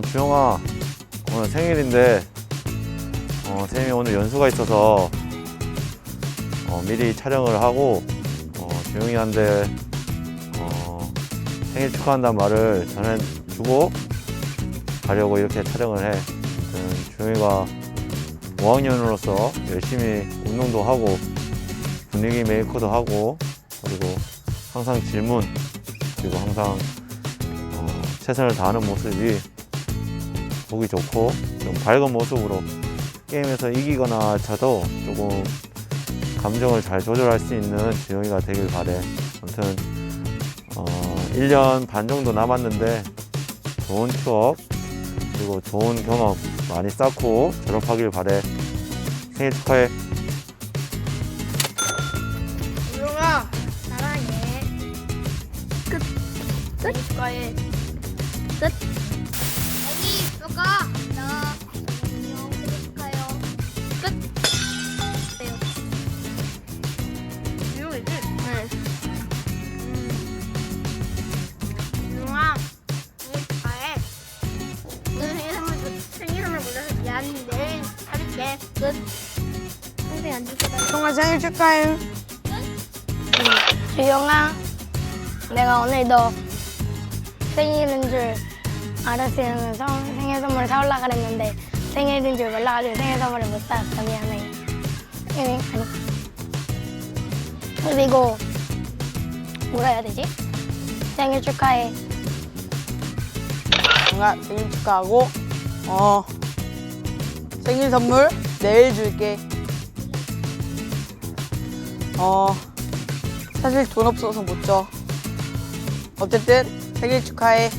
주영아 오늘 생일인데 어, 쌤이 오늘 연수가 있어서 어, 미리 촬영을 하고 어, 주영이한테 어, 생일 축하한다는 말을 전해주고 가려고 이렇게 촬영을 해. 주영이가 5학년으로서 열심히 운동도 하고 분위기 메이커도 하고 그리고 항상 질문 그리고 항상 어, 최선을 다하는 모습이 보기 좋고 좀 밝은 모습으로 게임에서 이기거나 져도 조금 감정을 잘 조절할 수 있는 주영이가 되길 바래. 아무튼 어, 1년 반 정도 남았는데 좋은 추억 그리고 좋은 경험 많이 쌓고 졸업하길 바래. 생일 축하해. 유영아 사랑해 끝 끝? 축하해 끝 너가 나 안녕 축하해요 끝 네요 유영이지? 네 유영아 생일 축하해 오늘 선물 생일 선물 몰라서 미안 내일 사줄게 끝 평생 안줄 거다 정아 생일 축하해. 주영아, 내가 오늘 너 생일인 줄 알았으면 선- 생일 선물을 사올라 그랬는데 생일인 줄 몰라가지고 생일 선물을 못 사왔어 미안해. 아니. 그리고 뭐라 해야 되지? 생일 축하해. 정아 생일 축하하고 어 생일 선물 내일 줄게. 어 사실 돈 없어서 못 줘. 어쨌든 생일 축하해.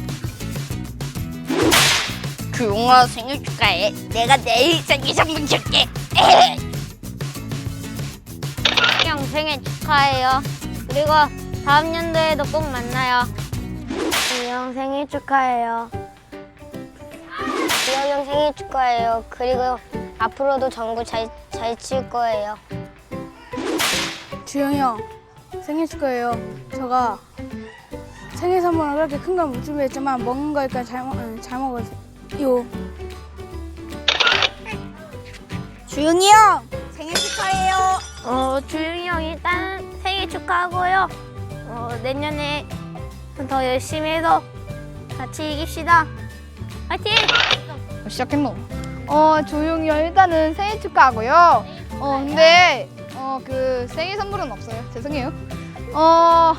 주영아 생일 축하해. 내가 내일 생일 선물 줄게. 형 생일 축하해요. 그리고 다음 연도에도 꼭 만나요. 형 생일 축하해요. 지영 형 생일 축하해요. 그리고 앞으로도 전구 잘, 잘 칠 거예요. 주영이 형 생일 축하해요. 제가 생일 선물은 그렇게 큰건못 준비했지만 먹는 거니까 잘, 먹, 응, 잘 먹으세요. 주영이 형 생일 축하해요. 어, 주영이 형 일단 생일 축하하고요. 어, 내년에 더 열심히 해서 같이 이깁시다. 화이팅! 시작했노? 어 조용히 형 일단은 생일 축하하고요. 어 근데 어 그 생일 선물은 없어요. 죄송해요. 어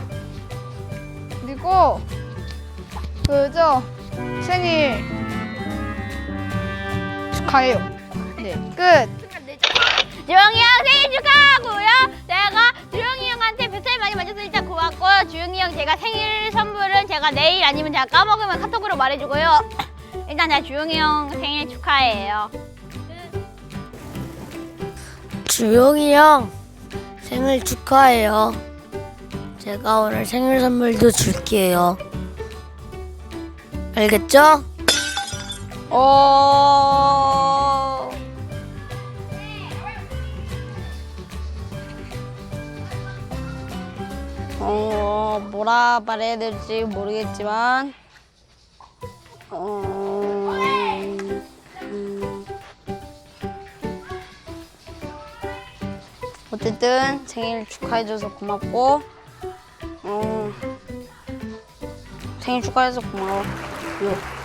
그리고 그저 생일 축하해요. 네 끝. 주영이 형 생일 축하하고요. 제가 주영이 형한테 뱃살 많이 맞아서 진짜 고맙고요. 주영이 형 제가 생일 선물은 제가 내일 아니면 제가 까먹으면 카톡으로 말해주고요. 일단 제가 주영이 형 생일 축하해요. 주용이 형 생일 축하해요. 제가 오늘 생일 선물도 줄게요. 알겠죠? 어. 어, 뭐라 말해야 될지 모르겠지만, 어, 음, 어쨌든 생일 축하해줘서 고맙고, 어, 생일 축하해서 고마워. 요.